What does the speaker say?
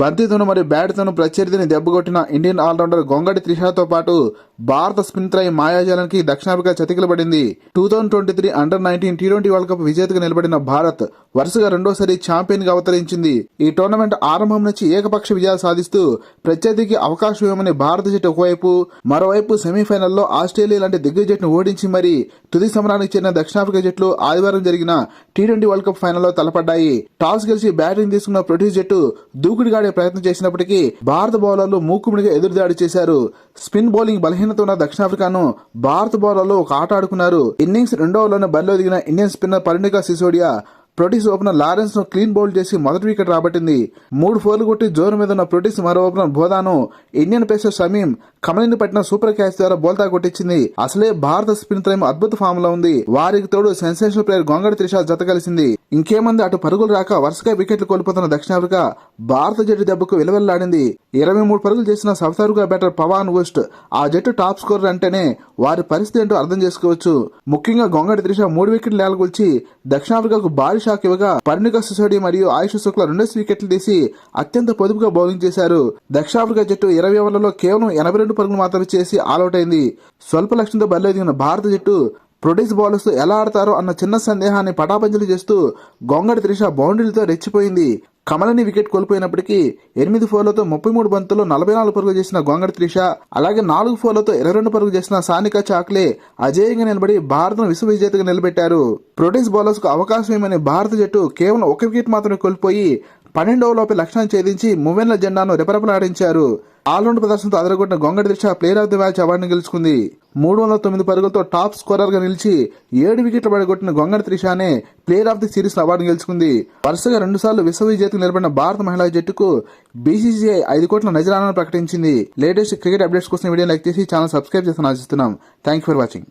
బంతితోను మరియు బ్యాట్తోను ప్రత్యర్థిని దెబ్బకొట్టిన Indian allrounder గొంగడి త్రిషాతో పాటు భారత స్పిన్ త్రయ మాయాజాలానికి దక్షిణాఫ్రికా చతికిలబడింది. Two thousand twenty three under nineteen T twenty world cup విజేతగా నిలబడిన భారత్ వరుసగా రెండోసారి ఛాంపియన్గా అవతరించింది. ఈ టోర్నమెంట్ ఆరంభం నుంచి ఏకపక్ష విజయాలు సాధిస్తూ ప్రత్యర్థికి అవకాశం ఇవ్వమని భారత జట్టు ఒకవైపు మరోవైపు సెమీఫైనల్లో ఆస్ట్రేలియా లాంటి దిగ్గజ జట్టును ఓడించి మరీ తుది సమరానికి చేరిన దక్షిణాఫ్రికా జట్లు ఆదివారం జరిగిన టీ ట్వంటీ వరల్డ్ కప్ ఫైనల్లో తలపడ్డాయి. టాస్ గెలిచి బ్యాటింగ్ తీసుకున్న ప్రొడ్యూస్ జట్టు దూకుడుగాడే ప్రయత్నం చేసినప్పటికీ భారత బౌలర్లు మూకుముడిగా ఎదురుదాడి చేశారు. స్పిన్ బౌలింగ్ బలహీనత ఉన్న దక్షిణాఫ్రికాను భారత బౌలర్లు ఒక ఆట ఆడుకున్నారు. ఇన్నింగ్స్ రెండో ఓవర్లోనే బరిలో దిగిన Indian spinner Parunika Sisodia Proteas opener లారెన్స్ను clean bowl చేసి మొదటి వికెట్ రాబట్టింది. మూడు ఫోర్లు కొట్టి జోరు మీద ఉన్న ప్రొటీస్ మరో ఓపెనర్ బోదాను. ఇండియన్ పేసర్ సమీం కమలిని పట్టిన సూపర్ క్యాచ్ ద్వారా బోల్తా కొట్టించింది. అసలే భారత స్పిన్ త్రయం అద్భుత ఫామ్లో ఉంది. వారికి తోడు సెన్సేషనల్ ప్లేయర్ గొంగడి త్రిషా జత కలిసింది. ఇంకేమంది అటు పరుగులు రాక వరుసగా వికెట్లు కోల్పోతున్న దక్షిణాఫ్రికా భారత జట్టు దెబ్బకు విలువెల్లాడింది. ఇరవై మూడు పరుగులు చేసిన సౌతారుగా బ్యాటర్ పవాన్ వెస్ట్ ఆ జట్టు టాప్ స్కోరర్ అంటేనే వారి పరిస్థితి ఏంటో అర్థం చేసుకోవచ్చు. ముఖ్యంగా గొంగడి త్రిష మూడు వికెట్లు లేలగొల్చి దక్షిణాఫ్రికాకు భారీ షాక్ ఇవ్వగా పర్ణిక సిసోడి మరియు ఆయుష్ శుక్ల రెండేసి వికెట్లు తీసి అత్యంత పొదుపుగా బౌలింగ్ చేశారు. దక్షిణాఫ్రికా జట్టు ఇరవై ఓవర్లలో కేవలం ఎనభై రెండు పరుగులు మాత్రమే చేసి ఆల్అౌట్ అయింది. స్వల్ప లక్ష్యంతో బరిలో దిగిన భారత జట్టు ప్రొడ్యూస్ బౌలర్స్ ఎలా ఆడతారో అన్న చిన్న సందేహాన్ని పటాపంచలు చేస్తూ గొంగడి త్రిష బౌండరీలతో రెచ్చిపోయింది. కమలని వికెట్ కోల్పోయినప్పటికీ ఎనిమిది ఫోర్లతో ముప్పై మూడు బంతుల్లో నలభై నాలుగు పరుగులు చేసిన గొంగడి త్రిష అలాగే నాలుగు ఫోర్లతో ఇరవై రెండు పరుగులు చేసిన సానిక చాక్లే అజేయంగా నిలబడి భారత్ను విశ్వ విజేతగా నిలబెట్టారు. ప్రొడ్యూస్ బౌలర్స్కు అవకాశం ఏమని భారత జట్టు కేవలం ఒక వికెట్ మాత్రమే కోల్పోయి పన్నెండవలోపే లక్ష్యాన్ని ఛేదించి మువెన్ల జెండాను రెపరెపలాడించారు. ఆల్రౌండ్ ప్రదర్శనతో అదరగొట్టిన Gongadi Disha player of the match అవార్డును గెలుచుకుంది. మూడు వందల తొమ్మిది పరుగులతో టాప్ స్కోరర్గా నిలిచి ఏడు వికెట్లు పడగొట్టిన గొంగడి త్రిషానే ప్లేయర్ ఆఫ్ ది సిరీస్ అవార్డును గెలుచుకుంది. వరుసగా రెండు సార్లు విశ్వ విజేతకు నిలబడిన భారత మహిళా జట్టుకు బీసీసీఐ ఐదు కోట్ల నజరానాను ప్రకటించింది. లేటెస్ట్ క్రికెట్ అప్డేట్స్ కోసం వీడియో లైక్ చేసి ఛానల్ సబ్స్క్రైబ్ చేస్తాను. ఆశిస్తున్నాం. Thank for watching.